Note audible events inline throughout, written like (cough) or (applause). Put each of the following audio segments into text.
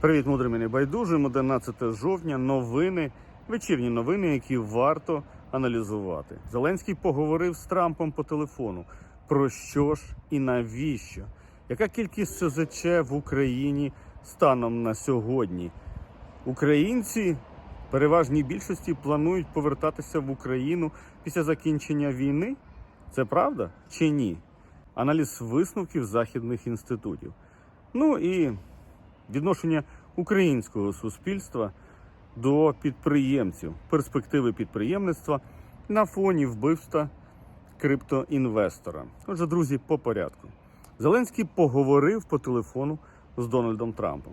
Привіт, мудрим і небайдужим. 11 жовтня. Новини, вечірні новини, які варто аналізувати. Зеленський поговорив з Трампом по телефону. Про що ж і навіщо? Яка кількість СЗЧ в Україні станом на сьогодні? Українці в переважній більшості планують повертатися в Україну після закінчення війни. Це правда чи ні? Аналіз висновків західних інститутів. Ну і відношення українського суспільства до підприємців, перспективи підприємництва на фоні вбивства криптоінвестора. Отже, друзі, по порядку. Зеленський поговорив по телефону з Дональдом Трампом.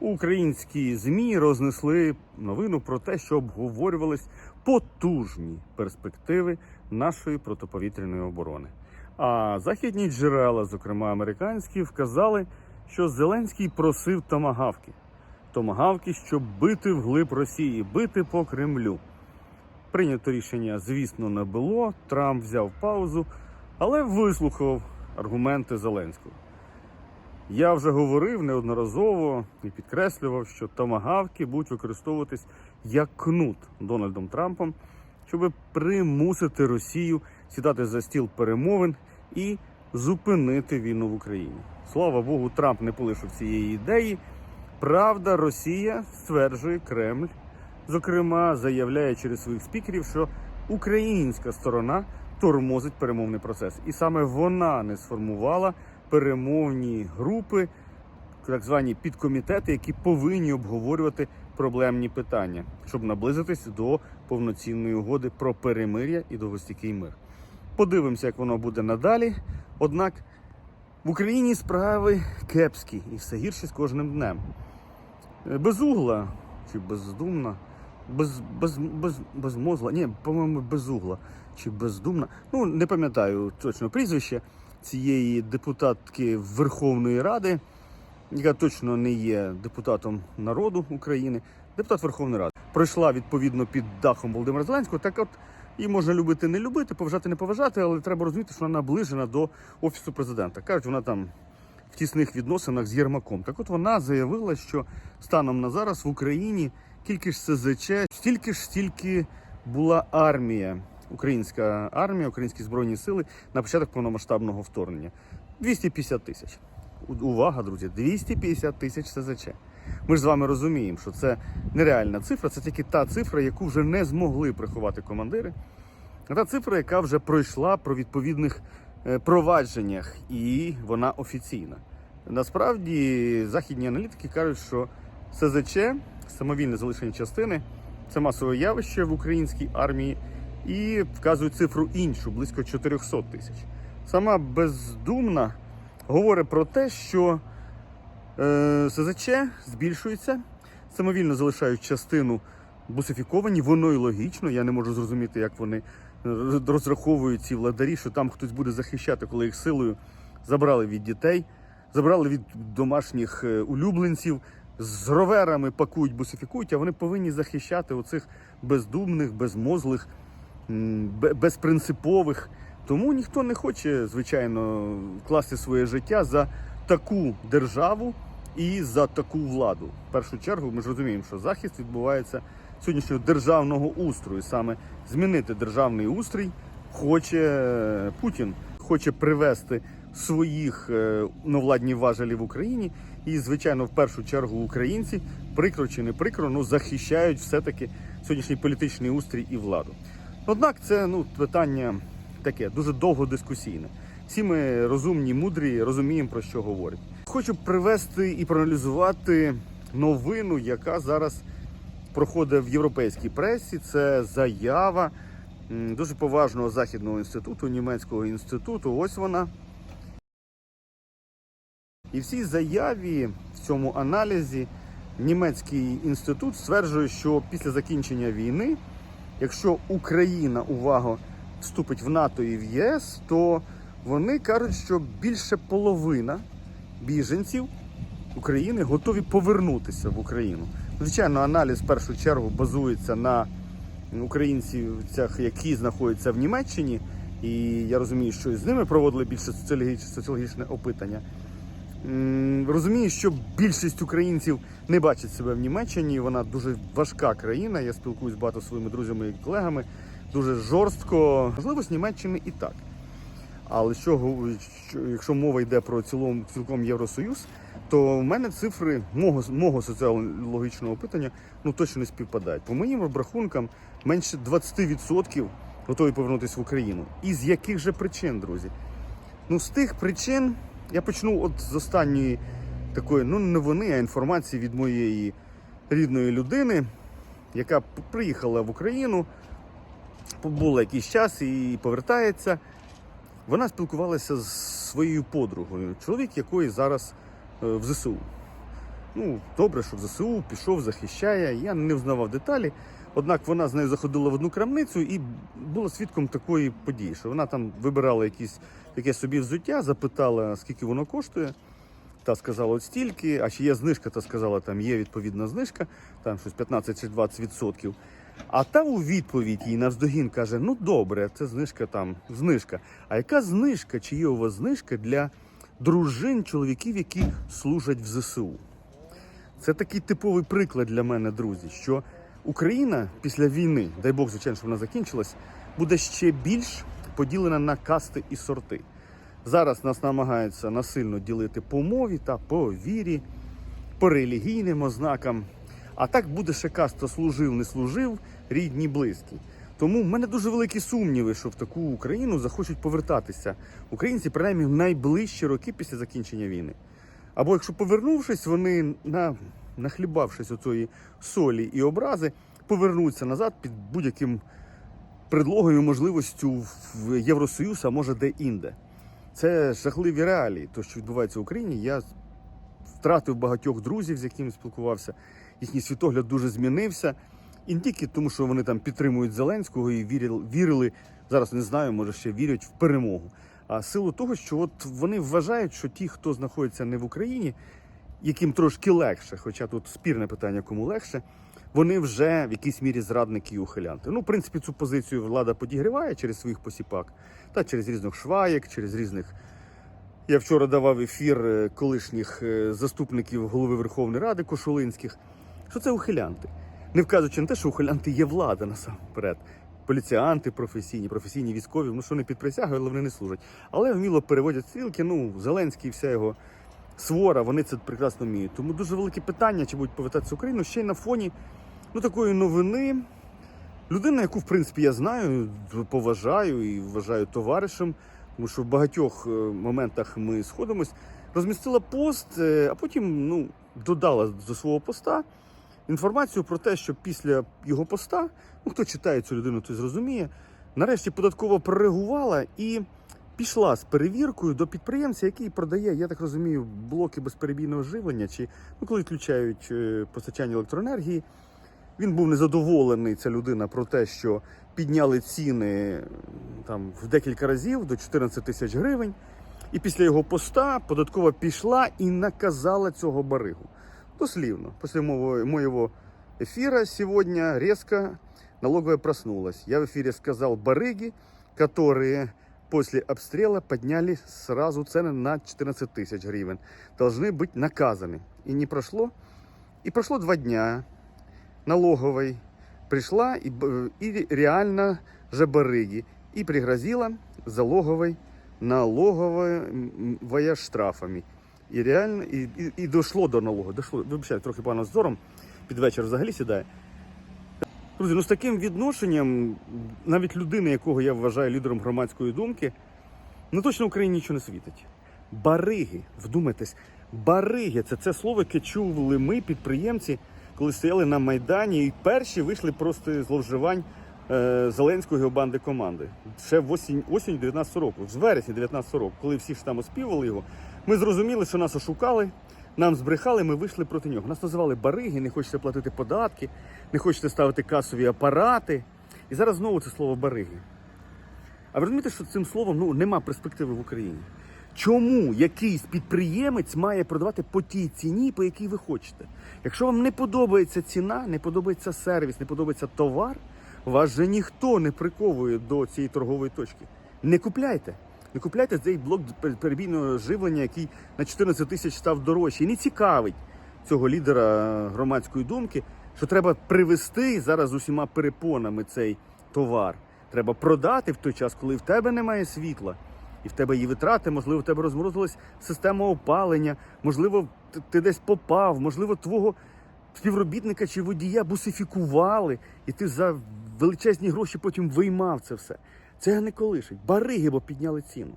Українські ЗМІ рознесли новину про те, що обговорювались потужні перспективи нашої протиповітряної оборони. А західні джерела, зокрема американські, вказали, що Зеленський просив томагавки. Томагавки, щоб бити вглиб Росії, бити по Кремлю. Прийнято рішення, звісно, не було. Трамп взяв паузу, але вислухав аргументи Зеленського. Я вже говорив неодноразово і підкреслював, що томагавки будуть використовуватись як кнут Дональдом Трампом, щоб примусити Росію сідати за стіл перемовин і зупинити війну в Україні. Слава Богу, Трамп не полишив цієї ідеї. Правда, Росія стверджує Кремль, зокрема, заявляє через своїх спікерів, що українська сторона тормозить перемовний процес, і саме вона не сформувала перемовні групи, так звані підкомітети, які повинні обговорювати проблемні питання, щоб наблизитись до повноцінної угоди про перемир'я і довгостійкий мир. Подивимося, як воно буде надалі. Однак в Україні справи кепські і все гірше з кожним днем. Е, Безугла чи бездумна, без, без, без, безмозла, ні, по-моєму, безугла чи бездумна. Ну, не пам'ятаю точно прізвище цієї депутатки Верховної Ради, яка точно не є депутатом народу України, депутат Верховної Ради. Пройшла відповідно під дахом Володимира Зеленського. Так от її можна любити, не любити, поважати, не поважати, але треба розуміти, що вона наближена до офісу президента. Кажуть, вона там в тісних відносинах з Єрмаком. Так от вона заявила, що станом на зараз в Україні кількість СЗЧ стільки ж стільки була армія, українська армія, українські збройні сили на початок повномасштабного вторгнення. 250 тисяч. Увага, друзі, 250 тисяч СЗЧ. Ми ж з вами розуміємо, що це нереальна цифра, це тільки та цифра, яку вже не змогли приховати командири. Та цифра, яка вже пройшла про відповідних е, провадженнях, і вона офіційна. Насправді, західні аналітики кажуть, що СЗЧ, самовільне залишення частини, це масове явище в українській армії і вказують цифру іншу, близько 400 тисяч. Сама бездумна говорить про те, що СЗЧ збільшується, самовільно залишають частину бусифіковані, воно і логічно. Я не можу зрозуміти, як вони е, розраховують ці владарі, що там хтось буде захищати, коли їх силою забрали від дітей, забрали від домашніх е, улюбленців, з роверами пакують, бусифікують, а вони повинні захищати оцих бездумних, безмозлих, безпринципових. Тому ніхто не хоче, звичайно, класти своє життя за таку державу і за таку владу. В першу чергу ми ж розуміємо, що захист відбувається сьогоднішнього державного устрою. Саме змінити державний устрій хоче е, Путін, хоче привести своїх е, новладні важелі в Україні. І, звичайно, в першу чергу українці, прикро чи не прикро, ну захищають все-таки сьогоднішній політичний устрій і владу. Однак це ну питання таке дуже довго дискусійне. Всі ми розумні, мудрі, розуміємо про що говорять. Хочу привести і проаналізувати новину, яка зараз проходить в європейській пресі. Це заява дуже поважного західного інституту, німецького інституту. Ось вона. І в цій заяві, в цьому аналізі, німецький інститут стверджує, що після закінчення війни, якщо Україна, увага, вступить в НАТО і в ЄС, то вони кажуть, що більше половина біженців України готові повернутися в Україну. Звичайно, аналіз в першу чергу базується на українцях, які знаходяться в Німеччині, і я розумію, що з ними проводили більше соціологічне, опитання. Розумію, що більшість українців не бачить себе в Німеччині. Вона дуже важка країна. Я спілкуюсь багато зі своїми друзями і колегами. Дуже жорстко. Можливо, з Німеччини і так. Але що, якщо мова йде про цілому, цілком Євросоюз, то в мене цифри мого, мого соціологічного опитання ну, точно не співпадають. По моїм обрахункам, менше 20% готові повернутися в Україну. І з яких же причин, друзі? Ну, з тих причин я почну от з останньої такої, ну, новини, а інформації від моєї рідної людини, яка приїхала в Україну, побула якийсь час і повертається. Вона спілкувалася з своєю подругою, чоловік якої зараз е, в ЗСУ. Ну, добре, що в ЗСУ пішов, захищає. Я не взнавав деталі. Однак вона з нею заходила в одну крамницю і була свідком такої події, що вона там вибирала якісь, якесь собі взуття, запитала, скільки воно коштує. Та сказала от стільки, а чи є знижка, та сказала, там є відповідна знижка, там щось 15 чи 20 відсотків. А та у відповідь їй навздогін каже: ну добре, це знижка там, знижка. А яка знижка? Чи є у вас знижка для дружин чоловіків, які служать в ЗСУ? Це такий типовий приклад для мене, друзі, що Україна після війни, дай Бог, звичайно, що вона закінчилась, буде ще більш поділена на касти і сорти. Зараз нас намагаються насильно ділити по мові та по вірі, по релігійним ознакам. А так буде ще служив, не служив, рідні, близькі. Тому в мене дуже великі сумніви, що в таку Україну захочуть повертатися українці, принаймні в найближчі роки після закінчення війни. Або якщо повернувшись, вони на, нахлібавшись оцієї солі і образи, повернуться назад під будь-яким предлогою, можливістю в Євросоюз, а може де-інде. Це жахливі реалії. То, що відбувається в Україні, я втратив багатьох друзів, з якими спілкувався. Їхній світогляд дуже змінився. І не тільки тому, що вони там підтримують Зеленського і вірили, вірили зараз не знаю, може ще вірять в перемогу. А силу того, що от вони вважають, що ті, хто знаходиться не в Україні, яким трошки легше, хоча тут спірне питання, кому легше, вони вже в якійсь мірі зрадники і ухилянти. Ну, в принципі, цю позицію влада підігріває через своїх посіпак, та через різних шваєк, через різних. Я вчора давав ефір е, колишніх е, заступників голови Верховної Ради Кошулинських, що це ухилянти. Не вказуючи на те, що ухилянти є влада насамперед. Поліціанти професійні, професійні військові, ну що не під присягою, але вони не служать. Але вміло переводять стрілки. Ну, Зеленський і вся його свора, вони це прекрасно вміють. Тому дуже велике питання, чи будуть повертатися Україну ще й на фоні ну, такої новини. Людина, яку, в принципі, я знаю, поважаю і вважаю товаришем, тому що в багатьох е, моментах ми сходимось, розмістила пост, е, а потім ну, додала до свого поста інформацію про те, що після його поста, ну хто читає цю людину, той зрозуміє, нарешті податково прореагувала і пішла з перевіркою до підприємця, який продає, я так розумію, блоки безперебійного живлення, чи ну, коли включають е, постачання електроенергії. Він був незадоволений, ця людина, про те, що підняли ціни там в декілька разів до 14 тисяч гривень. І після його поста податкова пішла і наказала цього баригу. Дослівно, після мого, моего эфира сегодня резко налоговая проснулась. Я в эфире сказал барыги, которые после обстрела подняли сразу цены на 14 тысяч гривен. Должны быть наказаны. И не прошло. И прошло два дня. Налоговой пришла и, б- и реально же барыги. И пригрозила залоговой налоговая штрафами. І реально, і, і, і дійшло до налогу. Дійшло, вибачаю, трохи погано з зором, під вечір взагалі сідає. Друзі, ну з таким відношенням, навіть людини, якого я вважаю лідером громадської думки, ну точно Україні нічого не світить. Бариги, вдумайтесь, бариги це це слово, яке чули ми, підприємці, коли стояли на Майдані, і перші вийшли просто зловживань е, Зеленського і банди команди. Ще в осінь, осінь 19 року, з вересня 19 року, коли всі ж там оспівали його, ми зрозуміли, що нас ошукали, нам збрехали, ми вийшли проти нього. Нас називали бариги, не хочете платити податки, не хочете ставити касові апарати. І зараз знову це слово бариги. А ви розумієте, що цим словом ну, нема перспективи в Україні? Чому якийсь підприємець має продавати по тій ціні, по якій ви хочете? Якщо вам не подобається ціна, не подобається сервіс, не подобається товар, вас же ніхто не приковує до цієї торгової точки. Не купляйте. Не купляйте цей блок перебійного живлення, який на 14 тисяч став дорожче. І не цікавить цього лідера громадської думки, що треба привезти зараз з усіма перепонами цей товар. Треба продати в той час, коли в тебе немає світла, і в тебе є витрати, можливо, в тебе розморозилась система опалення, можливо, ти десь попав, можливо, твого співробітника чи водія бусифікували, і ти за величезні гроші потім виймав це все. Це не колишить. Бариги бо підняли ціну.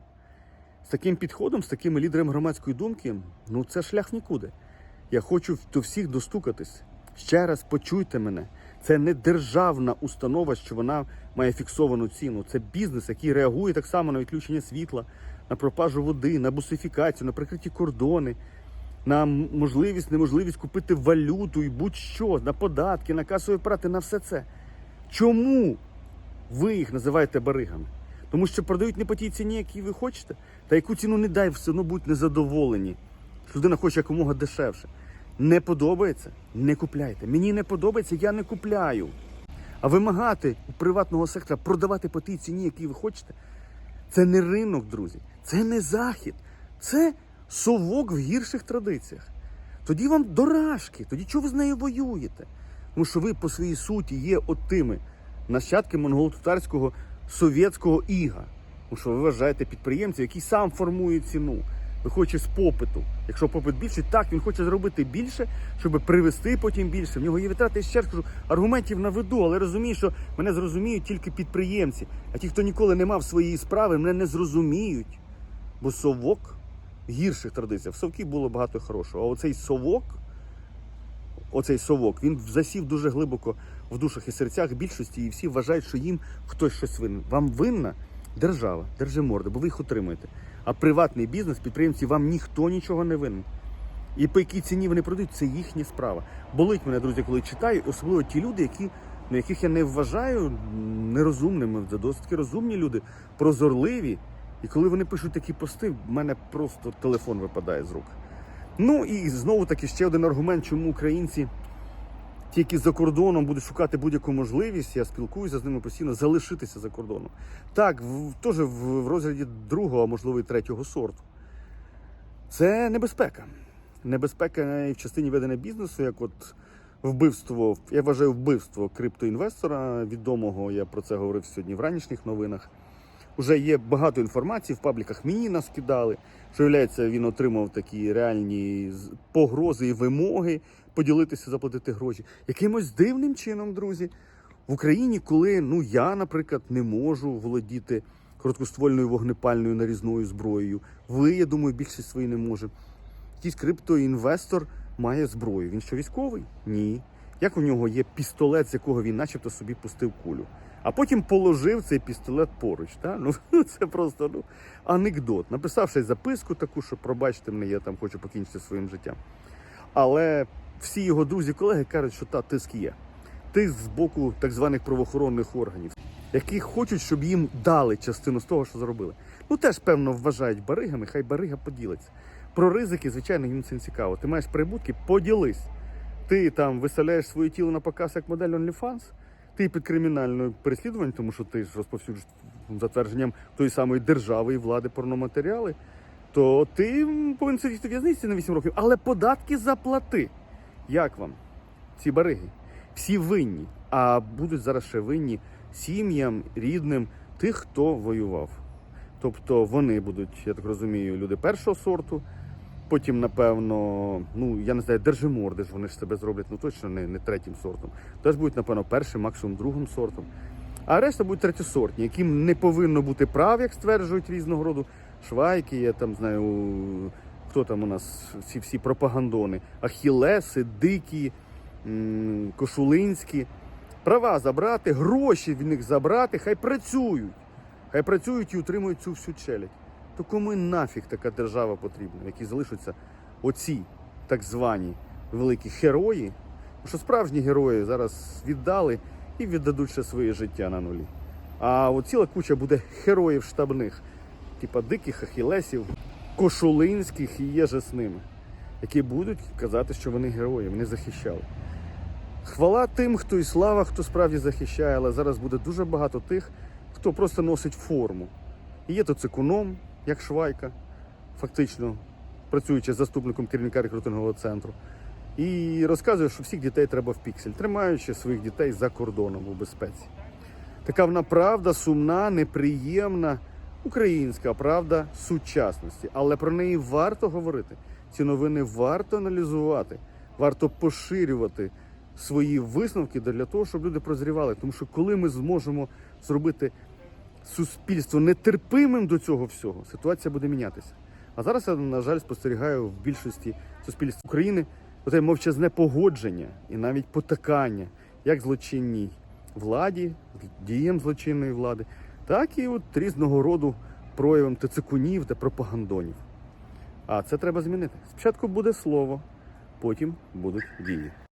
З таким підходом, з такими лідерами громадської думки, ну це шлях нікуди. Я хочу до всіх достукатись. Ще раз почуйте мене. Це не державна установа, що вона має фіксовану ціну. Це бізнес, який реагує так само на відключення світла, на пропажу води, на бусифікацію, на прикриті кордони, на можливість, неможливість купити валюту і будь-що, на податки, на касові апарати, на все це. Чому ви їх називаєте баригами? Тому що продають не по тій ціні, якій ви хочете, та яку ціну не дай, все одно будуть незадоволені. Людина хоче якомога дешевше. Не подобається? Не купляйте. Мені не подобається, я не купляю. А вимагати у приватного сектора продавати по тій ціні, якій ви хочете, це не ринок, друзі. Це не захід. Це совок в гірших традиціях. Тоді вам дорашки, тоді чого ви з нею воюєте? Тому що ви по своїй суті є от тими нащадки монголо-татарського совєтського іга. Тому що ви вважаєте підприємця, який сам формує ціну, виходячи з попиту. Якщо попит більший, так він хоче зробити більше, щоб привезти потім більше. В нього є витрати, я ще раз кажу, аргументів наведу, але розумію, що мене зрозуміють тільки підприємці. А ті, хто ніколи не мав своєї справи, мене не зрозуміють. Бо совок гірших традиціях. В совків було багато хорошого. А оцей совок, оцей совок, він засів дуже глибоко в душах і серцях більшості, і всі вважають, що їм хтось щось винен. Вам винна держава, держиморда, бо ви їх отримуєте. А приватний бізнес, підприємці, вам ніхто нічого не винен. І по якій ціні вони продають, це їхня справа. Болить мене, друзі, коли читаю, особливо ті люди, які, ну, яких я не вважаю нерозумними, це досить розумні люди, прозорливі. І коли вони пишуть такі пости, в мене просто телефон випадає з рук. Ну і знову таки ще один аргумент, чому українці, ті, які за кордоном будуть шукати будь-яку можливість, я спілкуюся з ними постійно, залишитися за кордоном. Так, в, теж в, в розгляді другого, а можливо і третього сорту. Це небезпека. Небезпека і в частині ведення бізнесу, як от вбивство, я вважаю вбивство криптоінвестора відомого. Я про це говорив сьогодні в ранішніх новинах. Уже є багато інформації в пабліках. Мені нас кидали, що являється, він отримав такі реальні погрози і вимоги поділитися, заплатити гроші. Якимось дивним чином, друзі, в Україні, коли ну я, наприклад, не можу володіти короткоствольною вогнепальною нарізною зброєю. Ви, я думаю, більшість свої не може. Якийсь криптоінвестор має зброю. Він що військовий? Ні. Як у нього є пістолет, з якого він начебто собі пустив кулю. А потім положив цей пістолет поруч. Та? Ну, (laughs) це просто ну, анекдот. Написав ще й записку таку, що пробачте мене, я там хочу покінчити своїм життям. Але всі його друзі, колеги кажуть, що та тиск є. Тиск з боку так званих правоохоронних органів, які хочуть, щоб їм дали частину з того, що зробили. Ну теж, певно, вважають баригами, хай барига поділиться. Про ризики, звичайно, їм це не цікаво. Ти маєш прибутки, поділись. Ти там виставляєш своє тіло на показ як модель OnlyFans, ти під кримінальною переслідуванням, тому що ти ж розповсюджуєш затвердженням тої самої держави і влади порноматеріали, то ти повинен сидіти в'язниці на 8 років, але податки заплати. Як вам? Ці бариги? Всі винні, а будуть зараз ще винні сім'ям, рідним тих, хто воював. Тобто вони будуть, я так розумію, люди першого сорту. Потім, напевно, ну я не знаю, держиморди ж вони ж себе зроблять, ну точно не, не третім сортом. Теж будуть, напевно, першим, максимум другим сортом. А решта будуть третєсортні, яким не повинно бути прав, як стверджують різного роду швайки, я там знаю, хто там у нас, всі всі пропагандони, ахілеси, дикі, кошулинські. Права забрати, гроші від них забрати, хай працюють. Хай працюють і утримують цю всю челядь. То кому нафіг така держава потрібна, в якій залишаться оці так звані великі герої? Що справжні герої зараз віддали і віддадуть ще своє життя на нулі. А от ціла куча буде героїв штабних, типа диких ахілесів, кошулинських і є же з ними, які будуть казати, що вони герої, вони захищали. Хвала тим, хто і слава, хто справді захищає, але зараз буде дуже багато тих, хто просто носить форму. І є тоцикуном, як Швайка, фактично працюючи заступником керівника рекрутингового центру. І розказує, що всіх дітей треба в піксель, тримаючи своїх дітей за кордоном у безпеці. Така вона правда сумна, неприємна, українська правда сучасності. Але про неї варто говорити. Ці новини варто аналізувати, варто поширювати свої висновки для того, щоб люди прозрівали. Тому що коли ми зможемо зробити суспільство нетерпимим до цього всього, ситуація буде мінятися. А зараз я, на жаль, спостерігаю в більшості суспільств України оте мовчазне погодження і навіть потакання як злочинній владі, діям злочинної влади, так і от різного роду проявом тицикунів та пропагандонів. А це треба змінити. Спочатку буде слово, потім будуть дії.